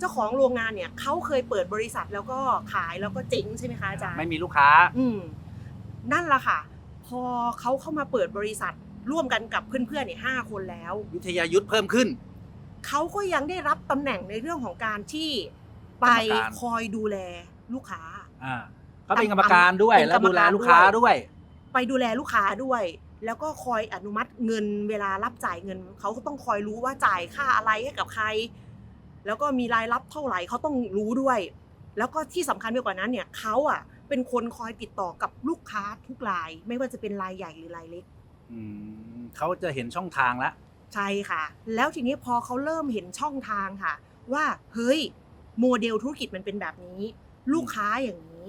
เจ้าของโรงงานเนี่ยเขาเคยเปิดบริษัทแล้วก็ขายแล้วก็เจ๊งใช่ไหมคะอาจารย์ไม่มีลูกค้า อืมนั่นละค่ะ พอเขาเข้ามาเปิดบริษัทร่วมกันกับเพื่อนๆเนี่ยห้าคนแล้ว วิทยายุทธเพิ่มขึ้น เขาก็ยังได้รับตำแหน่งในเรื่องของการที่ไปกรรมการ คอยดูแลลูกค้า อ่าเขาเป็นกรรมการด้วยเป็นแล้วกรรมดูแลการ ลูกค้าด้วยด้วย ไปดูแลลูกค้าด้วย แล้วก็คอยอนุมัติเงินเวลารับจ่ายเงิน เขาก็ต้องคอยรู้ว่าจ่ายค่าอะไรให้กับใคร แล้วก็มีรายรับเท่าไหร่เขาต้องรู้ด้วย แล้วก็ที่สำคัญไปกว่านั้นเนี่ยเขาอะเป็นคนคอยติดต่อกับลูกค้าทุกราย ไม่ว่าจะเป็นรายใหญ่หรือรายเล็กอืมเขาจะเห็นช่องทางแล้วใช่ค่ะ แล้วทีนี้พอเขาเริ่มเห็นช่องทางค่ะ ว่าเฮ้ยโมเดลธุรกิจมันเป็นแบบนี้ ลูกค้าอย่างนี้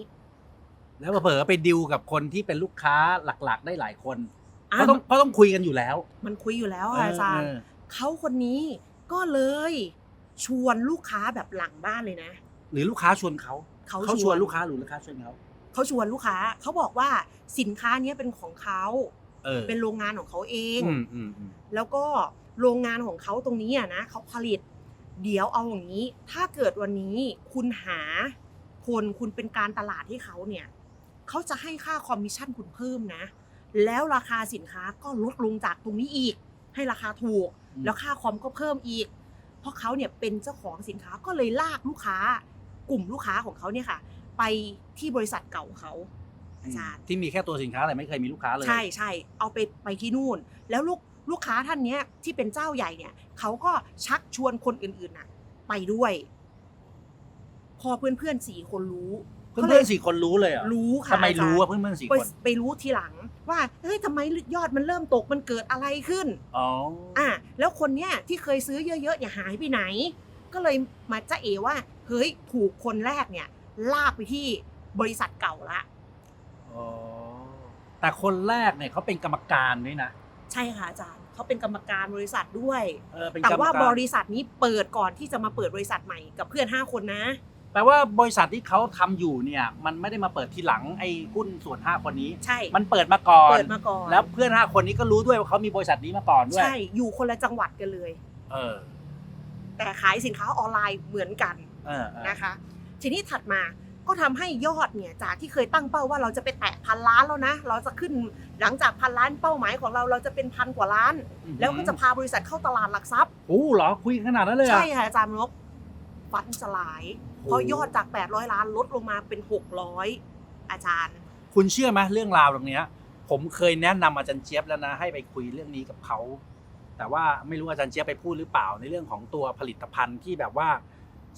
แล้วเผลอๆไปดิวกับคนที่เป็นลูกค้าหลักๆ ได้หลายคนอะเขาต้องเขาต้องคุยกันอยู่แล้ว มันคุยอยู่แล้วค่ะอาจารย์เออเขาคนนี้ก็เลย ชวนลูกค้าแบบหลังบ้านเลยนะ หรือลูกค้าชวนเขาเขาเขาชชววนนลูกค้าหรือลูกค้าชวนเขาเขาชวนลูกค้าเขาบอกว่าสินค้าเนี้ยเป็นของเขาเออเป็นโรงงานของเขาเอง อืมอืมอืมแล้วก็โรงงานของเขาตรงนี้อะนะเขาผลิต เดี๋ยวเอาอย่างนี้ ถ้าเกิดวันนี้คุณหาคนคุณเป็นการตลาดให้เขาเนี่ยเขาจะให้ค่าคอมมิชชั่นคุณเพิ่มนะ แล้วราคาสินค้าก็ลดลงจากตรงนี้อีก ให้ราคาถูก แล้วค่าคอมก็เพิ่มอีก เพราะเขาเนี่ยเป็นเจ้าของสินค้าก็เลยลากลูกค้ากลุ่มลูกค้าของเขาเนี่ยค่ะ ไปที่บริษัทเก่าเขาอาจารย์ที่มีแค่ตัวสินค้าแต่ไม่เคยมีลูกค้าเลย ใช่ใช่เอาไปไปที่นู่น แล้วลูกลูกค้าท่านเนี้ยที่เป็นเจ้าใหญ่เนี่ยเขาก็ชักชวนคนอื่นๆน่ะ ไปด้วย พอเพื่อนๆสี่คนรู้ เพื่อนๆสี่คนรู้เลยเหรอรู้ค่ะทำไมอาจารย์รู้ว่าเพื่อนๆสี่ไปคนไปรู้ทีหลัง ว่าเฮ้ยทำไมยอดมันเริ่มตกมันเกิดอะไรขึ้นอ๋ออะแล้วคนเนี้ยที่เคยซื้อเยอะๆเนี่ยหายไปไหน ก็เลยมาจ้าเอว่าเฮ้ยถูกคนแรกเนี่ย ลากไปที่บริษัทเก่าละอ๋อแต่คนแรกเนี่ยเขาเป็นกรรมการด้วยนะใช่ค่ะอาจารย์เขาเป็นกรรมการบริษัทด้วยเออเป็นแต่กรรมว่าการบริษัทนี้เปิดก่อนที่จะมาเปิดบริษัทใหม่กับเพื่อน5คนนะ แปลว่าบริษัทที่เขาทำอยู่เนี่ยมันไม่ได้มาเปิดทีหลังไอ้หุ้นส่วนห้าคนนี้ ใช่มันเปิดมาก่อน เปิดมาก่อนแล้วเพื่อนห้าคนนี้ก็รู้ด้วยว่าเขามีบริษัทนี้มาก่อนด้วยใช่อยู่คนละจังหวัดกันเลย เออแต่ขายสินค้าออนไลน์เหมือนกันเออเออนะคะ ทีนี้ถัดมาก็ทำให้ยอดเนี่ยจากที่เคยตั้งเป้าว่าเราจะไปแตะพันล้านแล้วนะ เราจะขึ้นหลังจากพันล้านเป้าหมายของเราเราจะเป็นพันกว่าล้าน แล้วก็จะพาบริษัทเข้าตลาดหลักทรัพย์ โอ้เหรอคุยขนาดนั้นเลยเหรใช่อะค่ะอาจารย์นก ฟันสลายโอ้เพราะยอดจาก 800 ล้านลดลงมาเป็น 600 อาจารย์ คุณเชื่อไหมเรื่องราวตรงเนี้ยผมเคยแนะนำอาจารย์เจี๊ยบแล้วนะให้ไปคุยเรื่องนี้กับเขา แต่ว่าไม่รู้อาจารย์เจี๊ยบไปพูดหรือเปล่าในเรื่องของตัวผลิตภัณฑ์ที่แบบว่า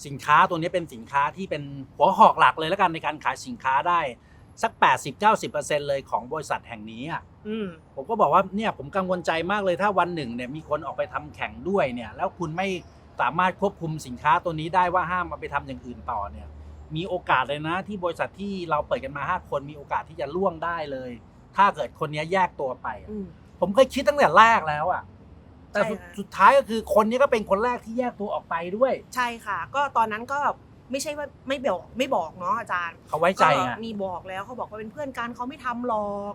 สินค้าตัวนี้เป็นสินค้าที่เป็นหัวหอกหลักเลยแล้วกันในการขายสินค้าได้สัก 80-90%เลยของบริษัทแห่งนี้อะอืมผมก็บอกว่าเนี่ยผมกังวลใจมากเลยถ้าวันหนึ่งเนี่ยมีคนออกไปทำแข่งด้วยเนี่ยแล้วคุณไม่ สามารถควบคุมสินค้าตัวนี้ได้ว่าห้ามเอาไปทำอย่างอื่นต่อเนี่ย มีโอกาสเลยนะ ที่บริษัทที่เราเปิดกันมาห้าคนมีโอกาสที่จะล่วงได้เลย ถ้าเกิดคนเนี้ยแยกตัวไปอะอืมผมเคยคิดตั้งแต่แรกแล้วอะแต่สุดใช่ค่ะสุดท้ายก็คือคนนี้ก็เป็นคนแรกที่แยกตัวออกไปด้วย ใช่ค่ะ ก็ตอนนั้นก็ไม่ใช่ว่าไม่บอกไม่บอกเนาะอาจารย์ เขาไว้ใจก็ไงมีบอกแล้วเขาบอกว่าเป็นเพื่อนกันเขาไม่ทำหรอก